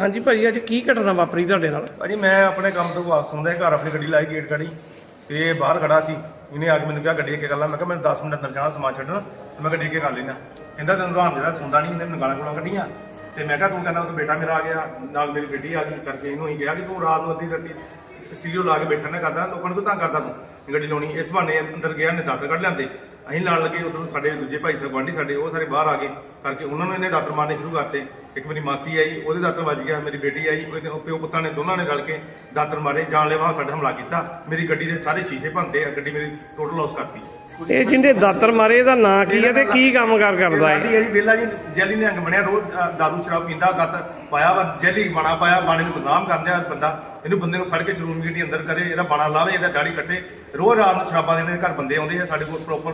ਹਾਂਜੀ ਭਾਜੀ, ਅੱਜ ਕੀ ਘਟਨਾ ਵਾਪਰੀ ਤੁਹਾਡੇ ਨਾਲ? ਭਾਜੀ, ਮੈਂ ਆਪਣੇ ਕੰਮ ਤੋਂ ਵਾਪਸ ਆਉਂਦਾ ਘਰ ਆਪਣੀ ਗੱਡੀ ਲਾਈ ਗੇਟ ਖੜੀ ਤੇ ਬਾਹਰ ਖੜਾ ਸੀ। ਇਹਨੇ ਆ ਕੇ ਮੈਨੂੰ ਕਿਹਾ, ਗੱਡੀ ਅੱਗੇ ਕਰ ਲਾ। ਮੈਂ ਕਿਹਾ, ਮੈਨੂੰ 10 ਮਿੰਟ ਅੰਦਰ ਜਾਣਾ, ਸਮਾਨ ਛੱਡਣ। ਤੇ ਮੈਂ ਗੱਡੀ ਅੱਗੇ ਕਰ ਲੈਣਾ ਕਹਿੰਦਾ, ਤੈਨੂੰ ਰਾਮ ਜਿਹੜਾ ਸੁਣਦਾ ਨਹੀਂ ਇਹਨੇ ਮੈਨੂੰ ਗਾਲਾਂ ਗੋਲਾਂ ਕੱਢੀਆਂ। ਤੇ ਮੈਂ ਕਿਹਾ, ਤੂੰ ਕਹਿੰਦਾ, ਉਹ ਬੇਟਾ ਮੇਰਾ ਆ ਗਿਆ, ਨਾਲ ਮੇਰੀ ਬੇਟੀ ਆ ਗਈ, ਕਰਕੇ ਇਹਨੂੰ ਹੀ ਕਿਹਾ ਕਿ ਤੂੰ ਰਾਤ ਨੂੰ ਅੱਧੀ ਰਾਤੀ ਸਟੀਰੀਓ ਲਾ ਕੇ ਬੈਠਾ ਨਾ ਕਰਦਾ। ਲੋਕਾਂ ਨੂੰ ਤਾਂ ਕਰਦਾ ਤੂੰ? ਗੱਡੀ ਲਾਉਣੀ। ਇਸ ਬਹਾਨੇ ਅੰਦਰ ਗਿਆ ਨੇ ਦਾਤਰ ਕੱਢ ਲੈਂਦੇ ਅਸੀਂ ਲਾਣ ਲੱਗੇ ਉਦੋਂ ਸਾਡੇ ਦੂਜੇ ਭਾਈ ਸਾਹਿਬ ਗੁਆਂਢੀ ਸਾਡੇ ਉਹ ਸਾਰੇ ਬਾਹਰ ਆ ਗਏ ਕਰਕੇ ਉਹਨਾਂ ਨੂੰ ਇਹਨੇ ਦਾਤਰ ਮਾਰਨੇ ਸ਼ੁਰੂ ਕਰਤੇ। ਇੱਕ ਮੇਰੀ ਮਾਸੀ ਆਈ ਉਹਦੇ ਦਾਤਰ ਵੱਜ ਗਿਆ ਮੇਰੀ ਬੇਟੀ ਆਈ ਉਹਦੇ ਉਹ ਪਿਓ ਪੁੱਤਾਂ ਨੇ ਦੋਨਾਂ ਨੇ ਰਲ ਕੇ ਦਾਤਰ ਮਾਰੇ ਜਾਨਲੇਵਾ ਸਾਡੇ ਹਮਲਾ ਕੀਤਾ। ਮੇਰੀ ਗੱਡੀ ਦੇ ਸਾਰੇ ਸ਼ੀਸ਼ੇ ਭੰਨਤੇ ਆ ਗੱਡੀ ਮੇਰੀ ਟੋਟਲ ਲਾਸ ਕਰਤੀ। ਇਹ ਜਿੰਦੇ ਦਾਤਰ ਮਾਰੇ ਇਹਦਾ ਨਾਂ ਕੀ ਹੈ ਤੇ ਕੀ ਕੰਮ ਕਾਰ ਕਰਦਾ ਹੈ ਇਹਦੀ ਵੇਲਾ ਜੀ ਜੈਲੀ ਨੇ ਅੰਗ ਬਣਿਆ ਰੋਜ਼ ਦਾਰੂ ਸ਼ਰਾਬ ਪੀਂਦਾ ਗੱਤ ਪਾਇਆ ਵਾ ਜੈਲੀ ਬਣਾ ਪਾਇਆ ਬਾਣੇ ਨੂੰ ਬਦਨਾਮ ਕਰਦੇ ਆ ਬੰਦਾ। ਇਹਨੂੰ ਬੰਦੇ ਨੂੰ ਫੜ ਕੇ ਸ਼ਰੂਮ ਗੱਡੀ ਅੰਦਰ ਕਰੇ ਇਹਦਾ ਬਾਣਾ ਲਾਵੇ ਇਹਦਾ ਦਾੜੀ ਕੱਟੇ। ਰੋਜ਼ ਰਾਤ ਨੂੰ ਸ਼ਰਾਬਾਂ ਦੇਣੇ ਘਰ ਬੰਦੇ ਆਉਂਦੇ ਆ ਸਾਡੇ ਕੋਲ ਪ੍ਰੋਪਰ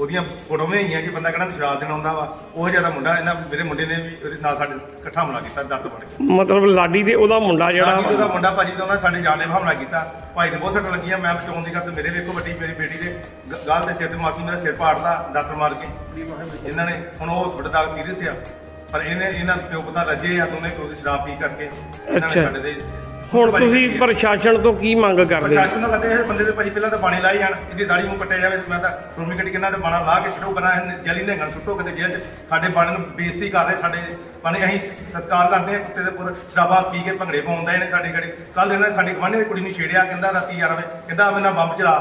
ਉਹਦੀਆਂ ਫੋਟੋਆਂ ਹੈਗੀਆਂ ਕਿ ਬੰਦਾ ਕਿਹੜਾ ਸ਼ਰਾਬ ਦੇਣ ਆਉਂਦਾ ਵਾ ਉਹ ਜ਼ਿਆਦਾ ਮੁੰਡਾ ਇਹਨਾਂ ਮੇਰੇ ਮੁੰਡੇ ਨੇ ਵੀ ਉਹਦੇ ਨਾਲ ਸਾਡੇ ਇਕੱਠਾ ਹਮਲਾ ਕੀਤਾ ਦੱਤ ਬਣ ਕੇ ਮਤਲਬ ਲਾਡੀ ਤੇ ਉਹਦਾ ਮੁੰਡਾ ਜਿਹੜਾ ਸਾਡੀ ਉਹਦਾ ਮੁੰਡਾ ਭਾਜੀ ਦਾ ਉਹਨਾਂ ਸਾਡੇ ਜਾਨੇ ਹਮਲਾ ਕੀਤਾ। ਭਾਈ ਦੇ ਬਹੁਤ ਸੱਟ ਲੱਗੀਆਂ ਮੈਂ ਬਚਾਉਣ ਦੀ ਗੱਲ ਮੇਰੇ ਵੇਖੋ ਵੱਡੀ ਮੇਰੀ ਬੇਟੀ ਦੇ ਗਾਲ ਦੇ ਸਿਰ ਤੇ ਮਾਸੀ ਮੇਰਾ ਸਿਰ ਪਾੜਦਾ ਦਾਤਰ ਮਾਰ ਕੇ। ਇਹਨਾਂ ਨੇ ਹੁਣ ਉਹ ਹਸਪਤਾਲ ਦਾ ਸੀਰੀਅਸ ਆ। ਪਰ ਇਹਨੇ ਇਹਨਾਂ ਪਿਓ ਪਤਾ ਰੱਜੇ ਆ ਦੋਨੇ ਦੀ ਸ਼ਰਾਬ ਪੀ ਕਰਕੇ। ਇਹਨਾਂ। ਨੇ ਸਾਡੇ ਦੇ ਹੁਣ ਤੁਸੀਂ ਪ੍ਰਸ਼ਾਸਨ ਤੋਂ ਕੀ ਮੰਗ ਕਰਦੇ? ਹੋ? ਪ੍ਰਸ਼ਾਸਨ ਨੂੰ ਕਹਿੰਦੇ ਇਹ ਬੰਦੇ ਦੇ ਭਾਜੀ ਪਹਿਲਾਂ ਤਾਂ ਬਾਣੇ ਲਾਈ ਜਾਣ, ਇਹਦੀ ਦਾੜੀ ਮੂੰਹ ਕੱਟਿਆ ਜਾਵੇ, ਮੈਂ ਤਾਂ ਸ਼੍ਰੋਮਣੀ ਕਮੇਟੀ ਕਿੰਨਾ ਤੇ ਬਾਣਾ ਲਾ ਕੇ ਛੱਡੋ ਬਣਾ ਜਲੀ ਨੇ ਗੱਲ ਸੁੱਟੋ, ਕਿਤੇ ਜੇਲ੍ਹ 'ਚ ਸਾਡੇ ਬਾਣੇ ਨੂੰ ਬੇਇੱਜ਼ਤੀ ਕਰ ਰਹੇ, ਸਾਡੇ ਬਾਣੇ ਅਸੀਂ ਸਤਿਕਾਰ ਕਰਦੇ ਹਾਂ, ਕੁੱਤੇ ਦੇ ਪੁਰ ਸ਼ਰਾਬਾਂ ਪੀ ਕੇ ਭੰਗੜੇ ਪਾਉਂਦਾ ਇਹਨੇ ਸਾਡੀ ਗੜੀ। ਕੱਲ ਇਹਨਾਂ ਨੇ ਸਾਡੀ ਗਵਾਂਢੀ ਦੀ ਕੁੜੀ ਨੂੰ ਛੇੜਿਆ, ਕਹਿੰਦਾ ਰਾਤੀ 11 ਵਜੇ, ਕਹਿੰਦਾ ਮੇਰੇ ਨਾਲ ਬੰਬ ਚਲਾ।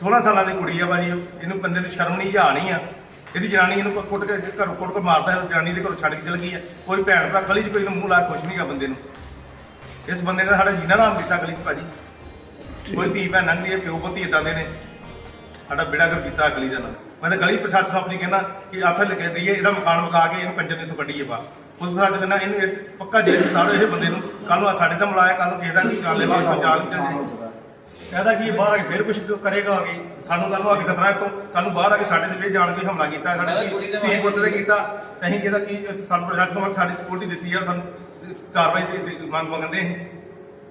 16 ਸਾਲਾਂ ਦੀ ਕੁੜੀ ਆ ਭਾਜੀ, ਇਹਨੂੰ ਬੰਦੇ ਨੂੰ ਸ਼ਰਮ ਨਹੀਂ ਜਾ ਨਹੀਂ ਆ। ਇਹਦੀ ਜਨਾਨੀ ਇਹਨੂੰ ਕੁੱਟ ਕੇ ਘਰੋਂ ਕੁੱਟ ਕੇ ਮਾਰਦਾ ਹੈ ਜਨਾਨੀ ਦੇ ਘਰੋਂ ਛੱਡ ਕੇ ਚਲ ਗਈ ਆ। ਕੋਈ ਭੈਣ ਭਰਾ ਗਲੀ 'ਚ ਕੋਈ ਨੂੰ ਮੂੰਹ ਲਾ ਕੇ ਖੁਸ਼ ਨਹੀਂ ਗਾ ਬੰਦੇ ਨੂੰ। ਇਸ ਬੰਦੇ ਨੇ ਸਾਡਾ ਜੀਣਾ ਨਾਮ ਕੀਤਾ ਗਲੀ 'ਚ ਭਾਜੀ। ਕੋਈ ਧੀ ਭੈਣ ਨੰਗਦੀ ਹੈ ਪਿਓ ਪੁੱਤੀ ਇਦਾਂ ਦੇ ਨੇ। ਸਾਡਾ ਬੇੜਾ ਕਰ ਕੀਤਾ ਗਲੀ ਦਾ ਨਾ ਮੈਂ ਤਾਂ ਗਲੀ ਪ੍ਰਸ਼ਾਸਨ ਨੂੰ ਆਪਣੀ ਕਹਿੰਦਾ ਕਿ ਆਫਰ ਲੱਗੇ ਦਈਏ ਇਹਦਾ ਮਕਾਨ ਮਕਾ ਕੇ ਇਹਨੂੰ ਕੰਜਰ ਦੇ ਤੋਂ ਕੱਢੀਏ ਬਾ ਉਸ ਪ੍ਰਸ਼ਾਸਨ ਕਹਿੰਦਾ ਇਹਨੂੰ ਇਹ ਪੱਕਾ ਜੇਲ੍ਹ 'ਚ ਤਾੜੋ ਇਹ ਬੰਦੇ ਨੂੰ। ਕੱਲ ਨੂੰ ਸਾਡੇ ਤਾਂ ਮਲਾਇਆ ਕੱਲ ਨੂੰ ਕਿਸੇ ਦਾ ਕੀ ਕਰ ਲੈ ਬਾਅਦ ਜਾਲ ਵਿੱਚ ਚੱਲੇ ਕਹਿੰਦਾ ਕਿ ਬਾਹਰ ਆ ਕੇ ਫਿਰ ਕੁਝ ਕਰੇਗਾ ਆ ਕੇ। ਸਾਨੂੰ ਕੱਲ ਨੂੰ ਆ ਕੇ ਖਤਰਾ ਹੈ ਤੋਂ ਕੱਲ ਨੂੰ ਬਾਹਰ ਆ ਕੇ ਸਾਡੇ ਤੇ ਫਿਰ ਜਾਣ ਕੇ ਹਮਲਾ ਕੀਤਾ ਸਾਡੇ ਤੇ ਧੀ ਪੁੱਤ ਤੇ ਕੀਤਾ। ਅਸੀਂ ਇਹਦਾ ਕੀ ਸਾਨੂੰ ਪ੍ਰਸ਼ਾਸਨ ਨੂੰ ਸਾਡੀ ਸਪੋਰਟ ਦਿੱਤੀ ਆ ਸਾਨੂੰ। ਕਾਰਵਾਈ ਦੀ ਮੰਗ ਮੰਗਦੇ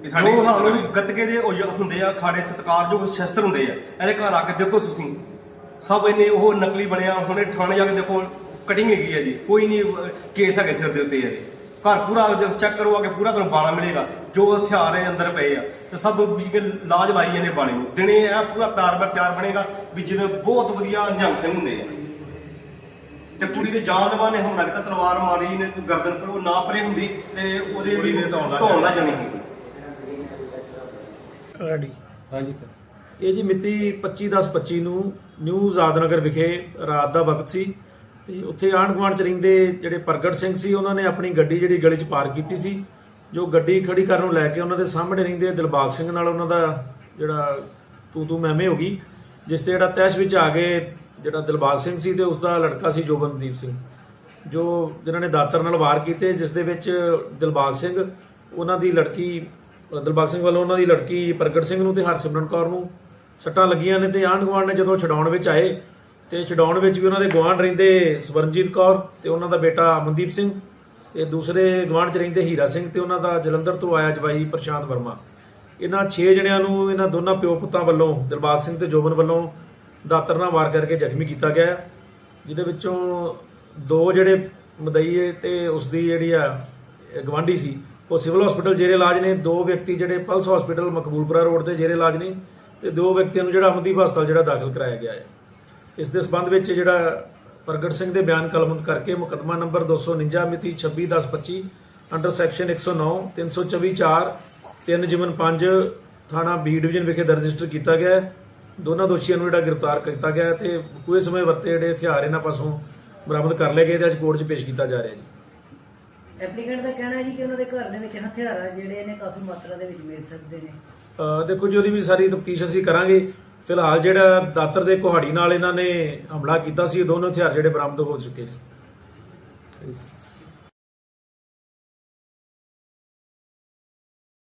ਕਿ ਸਾਡੀ ਜੋ ਹਾਲ ਵੀ ਗੱਤਕੇ ਦੇ ਉਹ ਜ- ਹੁੰਦੇ ਆ ਖਾੜੇ ਸਤਕਾਰਯੋਗ ਸ਼ਸਤਰ ਹੁੰਦੇ ਆ। ਇਹਦੇ ਘਰ ਆ ਕੇ ਦੇਖੋ ਤੁਸੀਂ। ਸਭ ਇਹਨੇ ਉਹ ਨਕਲੀ ਬਣਿਆ ਹੁਣੇ ਥਾਣੇ ਜਾ ਕੇ ਦੇਖੋ ਕਟਿੰਗ ਹੈਗੀ ਹੈ ਜੀ। ਕੋਈ ਨਹੀਂ ਕੇਸ ਹੈਗੇ ਸਿਰ ਦੇ ਉੱਤੇ ਇਹਦੇ ਘਰ ਪੂਰਾ ਚੈੱਕ ਕਰੋ ਆ ਕੇ ਪੂਰਾ ਤੁਹਾਨੂੰ ਬਾਣਾ ਮਿਲੇਗਾ। ਜੋ ਹਥਿਆਰ ਇਹ ਅੰਦਰ ਪਏ ਆ। ਤੇ ਸਭ ਲਾਜ ਲਾਈ ਜਾਂਦੇ ਬਾਣੇ ਨੂੰ। ਦਿਨੇ ਇਹ ਪੂਰਾ ਤਾਰ-ਬਰ ਤਿਆਰ ਬਣੇਗਾ ਵੀ ਜਿਵੇਂ ਬਹੁਤ ਵਧੀਆ ਨਿਹੰਗ ਸਿੰਘ ਹੁੰਦੇ ਆ। ਤੇ ਕੁੜੀ ਦੇ ਜਾਨ ਦੇ ਬਾਨੇ ਹਮਲਾ ਕੀਤਾ ਤਲਵਾਰ ਮਾਰੀ ਨੇ ਗਰਦਨ ਪਰ ਉਹ ਨਾ ਪਰੇ ਹੁੰਦੀ ਤੇ ਉਹਦੇ ਵੀ ਨੇ ਧੌਣ ਲਾ ਜਾਣੀ। ਸੀ ਰੈਡੀ ਹਾਂਜੀ ਸਰ ਇਹ ਜੀ ਮਿਤੀ 25/10/25 ਨੂੰ ਨਿਊ ਆਜ਼ਾਦਨਗਰ ਵਿਖੇ ਰਾਤ ਦਾ ਵਕਤ ਸੀ ਤੇ ਉੱਥੇ ਆਂਢ ਗੁਆਂਢ ਚ ਰਹਿੰਦੇ ਜਿਹੜੇ ਪ੍ਰਗਟ ਸਿੰਘ ਸੀ ਉਹਨਾਂ ਨੇ ਆਪਣੀ ਗੱਡੀ ਜਿਹੜੀ ਗਲੀ ਚ ਪਾਰਕ ਕੀਤੀ ਸੀ ਜੋ ਗੱਡੀ ਖੜੀ ਕਰਨ ਨੂੰ ਲੈ ਕੇ ਉਹਨਾਂ ਦੇ ਸਾਹਮਣੇ ਰਹਿੰਦੇ ਦਿਲਬਾਗ ਸਿੰਘ ਨਾਲ ਉਹਨਾਂ ਦਾ ਜਿਹੜਾ ਤੂੰ ਤੂੰ ਮੈਮੇ ਹੋ ਗਈ ਜਿਸ ਤੇ ਜਿਹੜਾ ਤੈਸ਼ ਵਿੱਚ ਆ ਗਏ ਜਿਹੜਾ ਦਿਲਬਾਗ ਸਿੰਘ ਸੀ ਤੇ ਉਸ ਦਾ ਲੜਕਾ ਸੀ ਜੋਬਨਦੀਪ ਸਿੰਘ, ਜੋ ਜਿਨ੍ਹਾਂ ਨੇ ਦਾਤਰ ਨਾਲ ਵਾਰ ਕੀਤੇ, ਜਿਸ ਦੇ ਵਿੱਚ ਦਿਲਬਾਗ ਸਿੰਘ ਉਹਨਾਂ ਦੀ ਲੜਕੀ, ਦਿਲਬਾਗ ਸਿੰਘ ਵੱਲੋਂ ਉਹਨਾਂ ਦੀ ਲੜਕੀ ਪ੍ਰਗਟ ਸਿੰਘ ਨੂੰ ਤੇ ਹਰਸਿਮਰਨ ਕੌਰ ਨੂੰ ਸੱਟਾਂ ਲੱਗੀਆਂ ਨੇ ਤੇ ਆਂਢ ਗੁਆਂਢ ਨੇ ਜਦੋਂ ਛਡਾਉਣ ਵਿੱਚ ਆਏ ਤੇ ਛਡਾਉਣ ਵਿੱਚ ਵੀ ਉਹਨਾਂ ਦੇ ਗੁਆਂਢ ਰਹਿੰਦੇ ਸਵਰਨਜੀਤ ਕੌਰ ਤੇ ਉਹਨਾਂ ਦਾ ਬੇਟਾ ਅਮਨਦੀਪ ਸਿੰਘ ਤੇ ਦੂਸਰੇ ਗੁਆਂਢ ਚ ਰਹਿੰਦੇ ਹੀਰਾ ਸਿੰਘ ਤੇ ਉਹਨਾਂ ਦਾ ਜਲੰਧਰ ਤੋਂ ਆਇਆ ਜਵਾਈ ਪ੍ਰਸ਼ਾਂਤ ਵਰਮਾ। ਇਹਨਾਂ 6 ਜਣਿਆਂ ਨੂੰ, ਇਹਨਾਂ ਦੋਨਾਂ ਪਿਓ ਪੁੱਤਾਂ ਵੱਲੋਂ, ਦਿਲਬਾਗ ਸਿੰਘ ਤੇ ਜੋਬਨ ਵੱਲੋਂ ਦਾਤਰ ਨਾਲ ਵਾਰ ਕਰਕੇ ਜ਼ਖਮੀ ਕੀਤਾ ਗਿਆ ਹੈ, ਜਿਹਦੇ ਵਿੱਚੋਂ ਦੋ ਜਿਹੜੇ ਮਦਈਏ ਤੇ ਉਸ ਦੀ ਜਿਹੜੀ ਆ ਗਵਾਂਢੀ ਸੀ ਉਹ ਸਿਵਲ ਹਸਪੀਟਲ ਜੇਰੇ ਇਲਾਜ ਨੇ ਦੋ ਵਿਅਕਤੀ ਜਿਹੜੇ ਪਲਸ ਹਸਪੀਟਲ ਮਕਬੂਲਪੁਰਾ ਰੋਡ ਤੇ ਜੇਰੇ ਇਲਾਜ ਨੇ ਤੇ ਦੋ ਵਿਅਕਤੀਆਂ ਨੂੰ ਜਿਹੜਾ ਅਮਨਦੀਪ ਹਸਪਤਾਲ ਜਿਹੜਾ ਦਾਖਲ ਕਰਾਇਆ ਗਿਆ ਹੈ। ਇਸ ਦੇ ਸਬੰਧ ਵਿੱਚ ਜਿਹੜਾ ਪ੍ਰਗਟ ਸਿੰਘ ਦੇ ਬਿਆਨ ਕਲਮਬੰਦ ਕਰਕੇ ਮੁਕੱਦਮਾ ਨੰਬਰ 249 ਮਿਤੀ 26/10/25 ਅੰਡਰ ਸੈਕਸ਼ਨ 109 324 4 3 ਜਿਮਨ 5 ਥਾਣਾ ਬੀ ਡਿਵੀਜ਼ਨ ਵਿਖੇ ਦਰਜ ਰਜਿਸਟਰ ਕੀਤਾ ਗਿਆ ਹੈ। ਦੋਨਾਂ ਦੋਸ਼ੀਆਂ ਨੂੰ ਜਿਹੜਾ ਗ੍ਰਿਫਤਾਰ ਕੀਤਾ ਗਿਆ ਤੇ ਕੋਈ ਸਮੇਂ ਵਰਤੇ ਜਿਹੜੇ ਹਥਿਆਰ ਇਹਨਾਂ ਪਾਸੋਂ ਬਰਾਮਦ ਕਰ ਲਏ ਗਏ ਤੇ ਅੱਜ ਕੋਰਟ 'ਚ ਪੇਸ਼ ਕੀਤਾ ਜਾ ਰਿਹਾ ਜੀ। ਐਪਲੀਕੈਂਟ ਦਾ ਕਹਿਣਾ ਹੈ ਜੀ ਕਿ ਉਹਨਾਂ ਦੇ ਘਰ ਦੇ ਵਿੱਚ ਹਥਿਆਰ ਜਿਹੜੇ ਨੇ ਕਾਫੀ ਮਾਤਰਾ ਦੇ ਵਿੱਚ ਮਿਲ ਸਕਦੇ ਨੇ। ਅਹ ਦੇਖੋ ਜੀ ਉਹਦੀ ਵੀ ਸਾਰੀ ਤਫਤੀਸ਼ ਅਸੀਂ ਕਰਾਂਗੇ। ਫਿਲਹਾਲ ਜਿਹੜਾ ਦਾਤਰ ਦੇ ਕੁਹਾੜੀ ਨਾਲ ਇਹਨਾਂ ਨੇ ਹਮਲਾ ਕੀਤਾ ਸੀ ਇਹ ਦੋਨੋਂ ਹਥਿਆਰ ਜਿਹੜੇ ਬਰਾਮਦ ਹੋ ਚੁੱਕੇ ਨੇ।